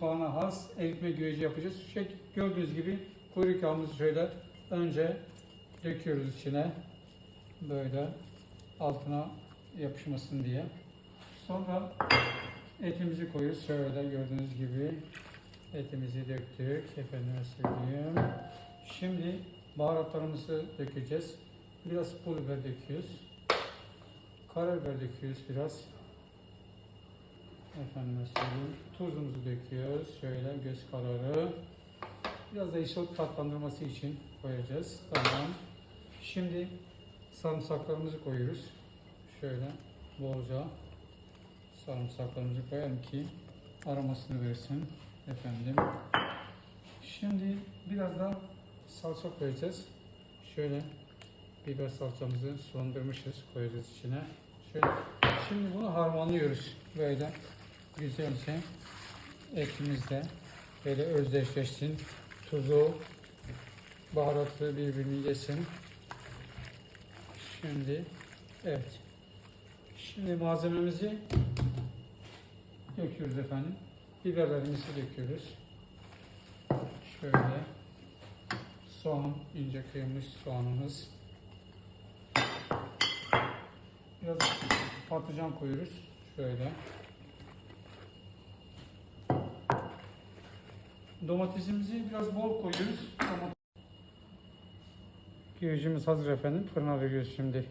mutfağına has eritme güveci yapacağız. Şey, gördüğünüz gibi kuyruk yağımızı şöyle önce döküyoruz içine. Böyle altına yapışmasın diye. Sonra etimizi koyuyoruz. Şöyle gördüğünüz gibi etimizi döktük. Efendime söyleyeyim. Şimdi baharatlarımızı dökeceğiz. Biraz pul biber döküyoruz. Karabiber döküyoruz biraz. Söyleyeyim. Tuzumuzu döküyoruz. Şöyle göz kararı. Biraz da isot tatlandırması için koyacağız. Tamam. Şimdi sarımsaklarımızı koyuyoruz. Şöyle bolca sarımsaklarımızı koyalım ki aromasını versin. Efendim. Şimdi biraz da salça koyacağız. Şöyle biber salçamızı sulandırmışız. Koyacağız içine. Şöyle. Şimdi bunu harmanlıyoruz. Böyle güzelce etimizle böyle özdeşleşsin. Tuzu, baharatı birbirini yesin. Şimdi evet. Şimdi malzememizi döküyoruz efendim. Biberlerimizi döküyoruz. Şöyle soğan, ince kıyılmış soğanımız. Biraz patlıcan koyuyoruz. Şöyle. Domatesimizi biraz bol koyuyoruz. Domates. Güvecimiz hazır efendim. Fırına veriyoruz şimdi.